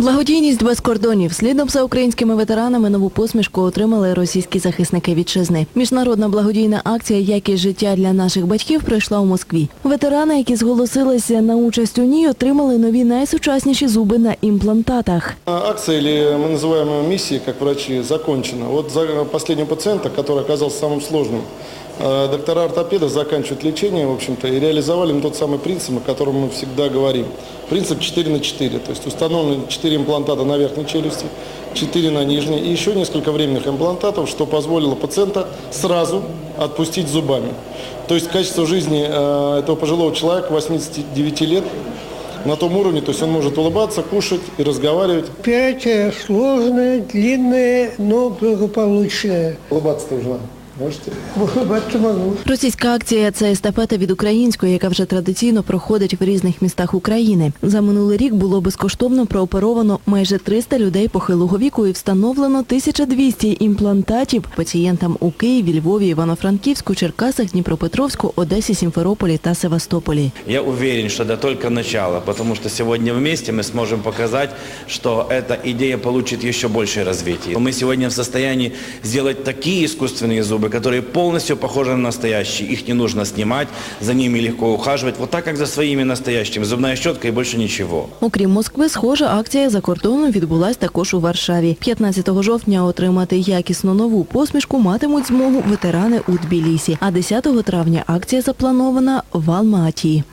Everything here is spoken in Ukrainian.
Благодійність без кордонів. Слідом за українськими ветеранами нову посмішку отримали російські захисники вітчизни. Міжнародна благодійна акція Якість життя для наших батьків пройшла у Москві. Ветерани, які зголосилися на участь у ній, отримали нові найсучасніші зуби на імплантатах. Акция, или мы называем ее миссией, как врачи, закончена. Вот за последнего пациента, который оказался самым сложным, э, доктора ортопеда заканчивают лечение, в общем-то, и реализовали мы тот самый принцип, о котором мы всегда говорим. Принцип 4 на 4, то есть установлены 4 имплантата на верхней челюсти, 4 на нижней и еще несколько временных имплантатов, что позволило пациента сразу отпустить зубами. То есть качество жизни э, этого пожилого человека 89 лет на том уровне, то есть он может улыбаться, кушать и разговаривать. Операция сложная, длинная, но благополучная. Улыбаться-то уже надо. Можете? Улыбаться могу. Російська акція це естафета від української, яка вже традиційно проходить в різних містах України. За минулий рік було безкоштовно прооперовано майже 300 людей похилого віку і встановлено 1200 імплантатів пацієнтам у Києві, Львові, Івано-Франківську, Черкасах, Дніпропетровську, Одесі, Сімферополі та Севастополі. Я уверен, что это только начало, потому что сегодня вместе мы сможем показать, что эта идея получит еще большее развитие. Мы сегодня в состоянии сделать такие искусственные зубы, которые полностью похожи на настоящие. Их не нужно снимать, за ними легко ухаживать, вот так, как за своими настоящими. Зубная щетка и больше ничего. Окрім Москви, схожа акція за кордоном відбулась також у Варшаві. 15 жовтня отримати якісну нову посмішку матимуть змогу ветерани у Тбілісі. А 10 травня акція запланована в Алма-Аті.